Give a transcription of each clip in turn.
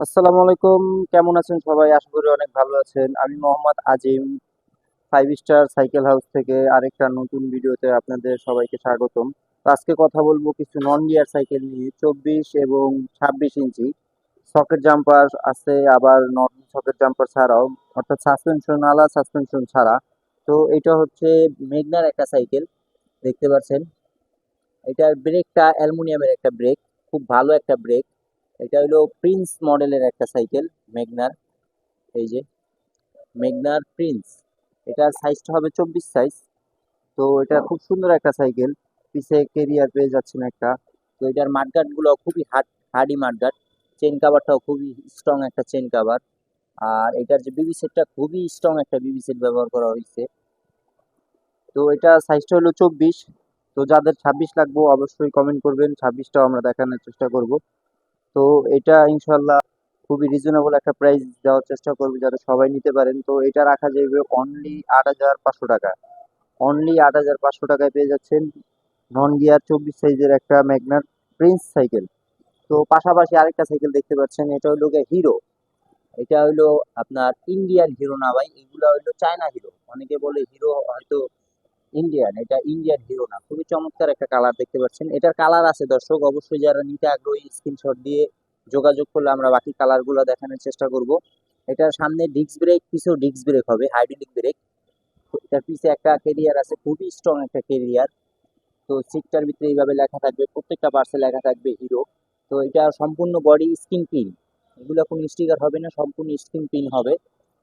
আসসালামু আলাইকুম। কেমন আছেন সবাই? আশা করি অনেক ভালো আছেন। আমি Mohammad Azim, five star cycle house থেকে আরেকটা নতুন ভিডিওতে আপনাদের সবাইকে স্বাগতম। আজকে কথা বলব কিছু নন গিয়ার সাইকেল নিয়ে, চব্বিশ এবং ছাব্বিশ ইঞ্চি। সকেট জাম্পার আছে, আবার নন সকেট জাম্পার ছাড়াও, অর্থাৎ সাসপেনশন আলা সাসপেনশন ছাড়া। তো এটা হচ্ছে মেঘনার একটা সাইকেল, দেখতে পাচ্ছেন। এটার ব্রেকটা অ্যালুমিনিয়ামের একটা ব্রেক খুব ভালো একটা ব্রেক এটা হলো প্রিন্স মডেলের একটা সাইকেল মেগনার এই যে মেগনার প্রিন্স এটার সাইজটা হবে চব্বিশ সাইজ তো এটা খুব সুন্দর একটা সাইকেল পিছে কেরিয়ার পেয়ে যাচ্ছেন একটা। তো এটার মাঠগাটগুলো খুবই হার্ড হার্ডি মাঠগাট চেন কাভারটাও খুবই স্ট্রং একটা চেন কাভার আর এটার যে বিবি সেটটা খুবই স্ট্রং একটা বিবি সেট ব্যবহার করা হয়েছে। তো এটা সাইজটা হলো চব্বিশ। তো যাদের ছাব্বিশ লাগবে অবশ্যই কমেন্ট করবেন। ছাব্বিশটাও আমরা দেখানোর চেষ্টা করব। তো এটা ইনশাল্লাহ খুবই রিজনেবল একটা প্রাইস দেওয়ার চেষ্টা করব যাতে সবাই নিতে পারেন। তো এটা রাখা যাবে অনলি আট হাজার পাঁচশো টাকা। অনলি আট হাজার পাঁচশো টাকায় পেয়ে যাচ্ছেন নন গিয়ার চব্বিশ সাইজের একটা ম্যাগনার প্রিন্স সাইকেল তো পাশাপাশি আরেকটা সাইকেল দেখতে পাচ্ছেন, এটা হলো হিরো এটা হলো আপনার ইন্ডিয়ান হিরো না ভাই, এগুলো হলো চায়না হিরো অনেকে বলে হিরো হয়তো ইন্ডিয়ান এটা ইন্ডিয়ান হিরো না। খুবই চমৎকার একটা কালার দেখতে পাচ্ছেন। এটার কালার আছে দর্শক, অবশ্যই যারা নিতে আগ্রহী স্ক্রিনশট দিয়ে যোগাযোগ করলে আমরা বাকি কালারগুলো দেখানোর চেষ্টা করব। এটার সামনে ডিস্ক ব্রেক পিছেও ডিস্ক ব্রেক হবে হাইড্রোলিক ব্রেক এটার পিছে একটা কেরিয়ার আছে, খুবই স্ট্রং একটা কেরিয়ার তো সিটটার ভিতরে এইভাবে লেখা থাকবে, প্রত্যেকটা পার্সে লেখা থাকবে হিরো তো এটা সম্পূর্ণ বডি স্কিন পিন এগুলো কোনো স্টিকার হবে না, সম্পূর্ণ স্কিন পিন হবে।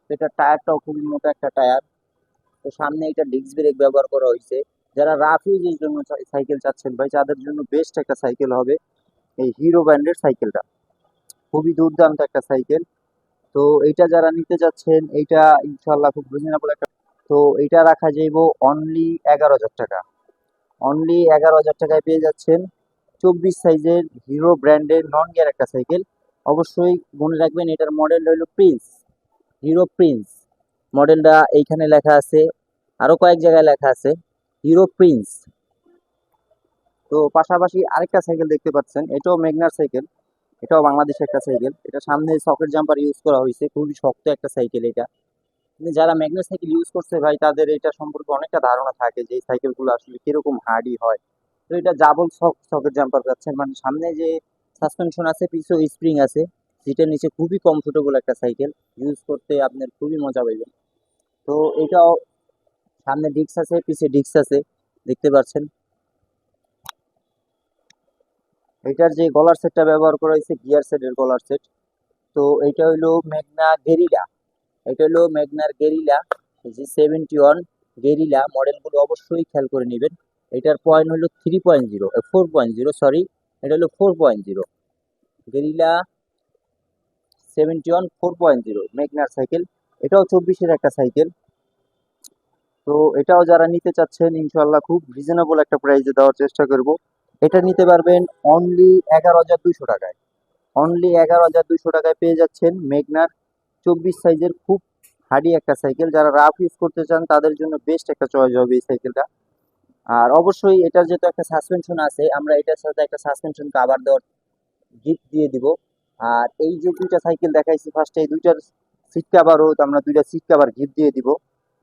তো এটার টায়ারটাও খুবই মোটা একটা টায়ার তো সামনে এটা ডিস্ক ব্রেক ব্যবহার করা হয়েছে। যারা রাফ ইউজের জন্য সাইকেল চাচ্ছেন ভাই, তাদের জন্য বেস্ট একটা সাইকেল হবে এই হিরো ব্র্যান্ডের সাইকেলটা খুবই দুর্দান্ত একটা সাইকেল তো এইটা যারা নিতে যাচ্ছেন, এইটা ইনশাল্লাহ খুব রিজনেবল একটা তো এইটা রাখা যাইব অনলি এগারো হাজার টাকা। অনলি এগারো হাজার টাকায় পেয়ে যাচ্ছেন চব্বিশ সাইজের হিরো ব্র্যান্ডের নন গিয়ার একটা সাইকেল অবশ্যই মনে রাখবেন, এটার মডেল হলো প্রিন্স হিরো প্রিন্স মডেলটা এইখানে লেখা আছে, আরও কয়েক জায়গায় লেখা আছে হিরো প্রিন্স তো পাশাপাশি আরেকটা সাইকেল দেখতে পাচ্ছেন, এটাও মেগনার সাইকেল, এটাও বাংলাদেশের একটা সাইকেল। এটা সামনে সকেট জাম্পার ইউজ করা হয়েছে, খুবই শক্ত একটা সাইকেল এটা। যারা ম্যাগনেট সাইকেল ইউজ করছে ভাই, তাদের এটা সম্পর্কে অনেকটা ধারণা থাকে যে এই সাইকেলগুলো আসলে কীরকম হার্ডি হয়। তো এটা ডাবল সকেট জাম্পার পাচ্ছেন মানে সামনে যে সাসপেনশন আছে পিছু স্প্রিং আছে সিটের নিচে খুবই কমফোর্টেবল একটা সাইকেল। ইউজ করতে আপনার খুবই মজা পাইবেন। তো এটাও সামনে ডিস্ক আছে, পিছে ডিস্ক আছে, দেখতে পাচ্ছেন। এটার যে গলার সেটটা ব্যবহার করা হয়েছে, গিয়ার সেটের গলার সেট। তো এটা হইল মেঘনা গেরিলা। এটা হলো মেঘনার গেরিলা যে সেভেন্টি ওয়ান গেরিলা মডেলগুলো অবশ্যই খেয়াল করে নেবেন। এটার পয়েন্ট হলো three point zero four point zero sorry এটা হলো four point zero gorilla seventy one four point zero মেঘনার সাইকেল। এটাও চব্বিশের একটা সাইকেল তো এটাও যারা নিতে চাচ্ছেন ইনশাল্লাহ খুব রিজনেবল একটা প্রাইসে দেওয়ার চেষ্টা করব। এটা নিতে পারবেন অনলি এগারো হাজার দুইশো টাকায়। অনলি এগারো হাজার দুইশো টাকায় পেয়ে যাচ্ছেন মেঘনার চব্বিশ সাইজের খুব হার্ডি একটা সাইকেল যারা রাফ ইউজ করতে চান, তাদের জন্য বেস্ট একটা চয়েস হবে এই সাইকেলটা আর অবশ্যই এটার যেহেতু একটা সাসপেনশন আছে, আমরা এটার সাথে একটা সাসপেনশন কাভার দেওয়ার গিফট দিয়ে দিব। আর এই যে দুইটা সাইকেল দেখাইছি ফার্স্টে এই দুইটার সিট কাভারও আমরা দুইটা সিট কাভার গিফট দিয়ে দিব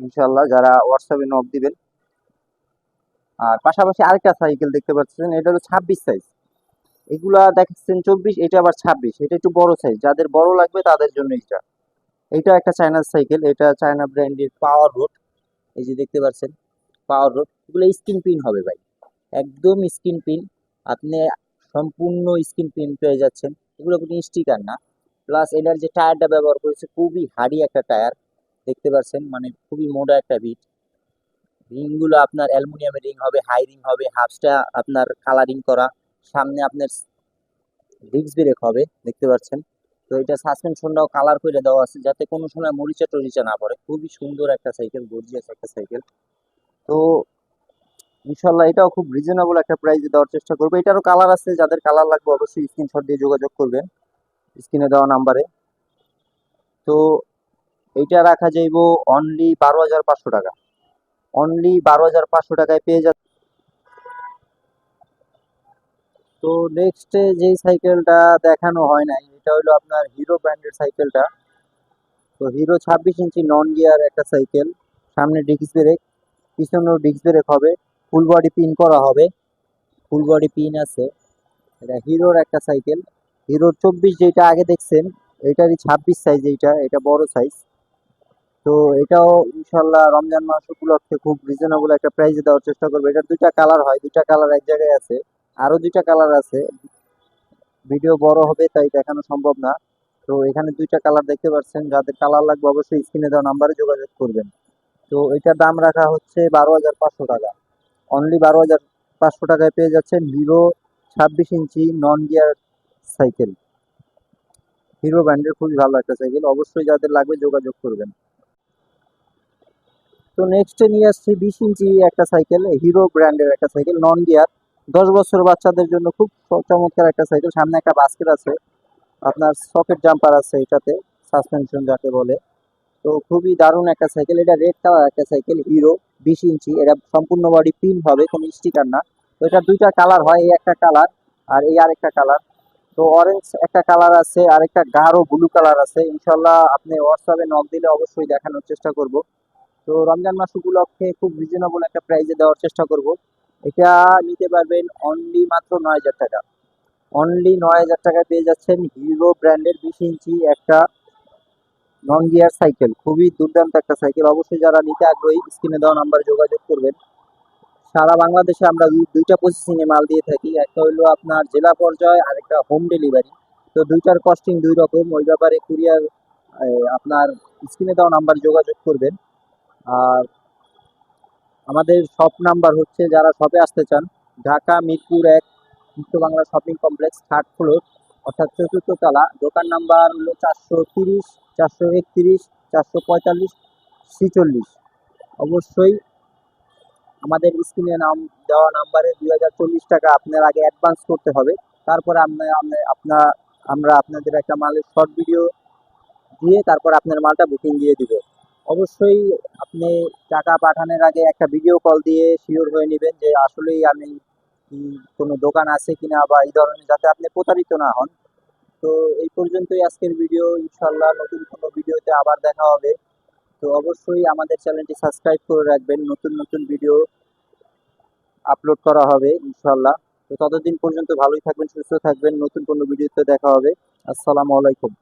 ইনশাল্লাহ যারা হোয়াটসঅ্যাপে নক দিবেন। আর পাশাপাশি আরেকটা সাইকেল দেখতে পাচ্ছেন, এটা হলো ছাব্বিশ সাইজ এগুলা দেখাচ্ছেন চব্বিশ, এটা আবার ছাব্বিশ, এটা একটু বড় সাইজ যাদের বড় লাগবে তাদের জন্য এটা এটা একটা চায়নার সাইকেল এটা চায়না ব্র্যান্ডের পাওয়ার রোড এই যে দেখতে পাচ্ছেন পাওয়ার রোড এগুলো স্কিন পিন হবে ভাই। একদম স্কিন পিন আপনি সম্পূর্ণ স্কিন পিন পেয়ে যাচ্ছেন। এগুলো কোনো স্টিকার না। প্লাস এটার যে টায়ারটা ব্যবহার করেছে, খুবই হার্ডি একটা টায়ার। দেখতে পাচ্ছেন মানে খুবই মোটা একটা বিট রিংগুলো আপনার অ্যালুমিনিয়ামের রিং হবে হাই রিং হবে হাফসটা আপনার কালারিং করা। সামনে আপনার ডিস্ক ব্রেক হবে, দেখতে পাচ্ছেন। তো এটা সাসপেনশনটাও কালার করে দেওয়া আছে, যাতে কোনো সময় মরিচা টরিচা না পড়ে। খুবই সুন্দর একটা সাইকেল গর্জিয়াস একটা সাইকেল তো ইনশাল্লাহ এটাও খুব রিজনেবল একটা প্রাইসে দেওয়ার চেষ্টা করব। এটারও কালার আছে, যাদের কালার লাগবে অবশ্যই স্ক্রিনশট দিয়ে যোগাযোগ করবেন। স্ক্রিনে দেওয়া নাম্বারে। তো এইটা রাখা যাইব অনলি বারো হাজার পাঁচশো টাকা। অনলি বারো হাজার পাঁচশো টাকায় পেয়ে যাচ্ছে তো নেক্সট যেই সাইকেলটা দেখানো হয় নাই, এটা হলো আপনার হিরো ব্র্যান্ডের সাইকেলটা তো হিরো ছাব্বিশ ইঞ্চি নন গিয়ার একটা সাইকেল সামনে ডিস্ক ব্রেক পিছনেও ডিস্ক ব্রেক হবে ফুল বডি পিন করা হবে। ফুল বডি পিন আছে। এটা হিরোর একটা সাইকেল হিরোর চব্বিশ যেটা আগে দেখছেন, এটারই ছাব্বিশ সাইজ এইটা, এটা বড় সাইজ তো এটাও ইনশাল্লাহ রমজান মাস উপলক্ষে খুব রিজনেবল একটা প্রাইসে দেওয়ার চেষ্টা করব। এটার দুইটা কালার হয়, দুইটা কালার এক জায়গায় আছে আরও দুইটা কালার আছে। ভিডিও বড় হবে, তাই দেখানো সম্ভব না। তো এখানে দুইটা কালার দেখতে পাচ্ছেন, যাদের কালার লাগবে অবশ্যই স্ক্রিনে দেওয়া নাম্বারে যোগাযোগ করবেন। তো এটার দাম রাখা হচ্ছে বারো হাজার পাঁচশো টাকা। অনলি বারো হাজার পাঁচশো টাকায় পেয়ে যাচ্ছেন হিরো ছাব্বিশ inch non gear cycle. Hero ব্র্যান্ডের খুবই ভালো একটা সাইকেল। অবশ্যই যাদের লাগবে যোগাযোগ করবেন। তো নেক্সটে নিয়ে আসছি বিশ ইঞ্চি একটা সাইকেল, হিরো ব্র্যান্ডের একটা সাইকেল নন গিয়ার দশ বছর বাচ্চাদের জন্য খুব চমৎকার একটা সাইকেল। সামনে একটা বাস্কেট আছে। আপনার সকেট জাম্পার আছে এটাতে সাসপেনশন যাকে বলে। তো খুবই দারুণ একটা সাইকেল। এটা রেড কালার একটা সাইকেল, হিরো বিশ ইঞ্চি। এটা সম্পূর্ণ বডি পিন হবে, কোনো স্টিকার না। তো এটা দুইটা কালার হয়, এই একটা কালার আর এই আরেকটা কালার তো অরেঞ্জ একটা কালার আছে, আর একটা গাঢ় ব্লু কালার আছে। ইনশাল্লাহ আপনি হোয়াটসঅ্যাপে নক দিলে অবশ্যই দেখানোর চেষ্টা করব। তো রমজান মাস উপলক্ষে খুব রিজনেবল একটা প্রাইসে দেওয়ার চেষ্টা করব। এটা নিতে পারবেন অনলি মাত্র নয় হাজার টাকা। অনলি নয় হাজার টাকায় পেয়ে যাচ্ছেন হিরো ব্র্যান্ডের বিশ ইঞ্চি একটা নন গিয়ার সাইকেল খুবই দুর্দান্ত একটা সাইকেল অবশ্যই যারা নিতে আগ্রহী স্ক্রিনে দেওয়া নাম্বারে যোগাযোগ করবেন। সারা বাংলাদেশে আমরা দুইটা এ মাল দিয়ে থাকি। একটা হলো আপনার জেলা পর্যায়ে, আর একটা হোম ডেলিভারি তো দুইটার কস্টিং দুই রকম। ওই ব্যাপারে কুরিয়ার আপনার স্ক্রিনে দেওয়া নাম্বার যোগাযোগ করবেন। আর আমাদের শপ নাম্বার হচ্ছে, যারা শপে আসতে চান, ঢাকা মিরপুর এক Bishwa Bangla shopping complex third floor অর্থাৎ চতুর্থ তলা। দোকান নাম্বার হলো চারশো তিরিশ, চারশো একত্রিশ, চারশো পঁয়তাল্লিশ, ছিচল্লিশ। অবশ্যই আমাদের স্ক্রিনে নাম, দেওয়া নাম্বারে দুই হাজার চল্লিশ টাকা আপনার আগে অ্যাডভান্স করতে হবে। তারপরে আপনার আমরা আপনাদের একটা মালের শর্ট ভিডিও দিয়ে তারপর আপনার মালটা বুকিং দিয়ে দিব। অবশ্যই আপনি টাকা পাঠানোর আগে একটা ভিডিও কল দিয়ে শিওর হয়ে নেবেন যে আসলেই আমি কোনো দোকান আছে কিনা বা এই ধরনের যাতে আপনি প্রতারিত না হন। তো এই পর্যন্তই আজকের ভিডিও ইনশাল্লাহ নতুন কোনো ভিডিওতে আবার দেখা হবে। তো অবশ্যই আমাদের চ্যানেলটি সাবস্ক্রাইব করে রাখবেন। নতুন নতুন ভিডিও আপলোড করা হবে ইনশাল্লাহ তো ততদিন পর্যন্ত ভালোই থাকবেন, সুস্থ থাকবেন। নতুন কোনো ভিডিওতে দেখা হবে। আসসালামু আলাইকুম।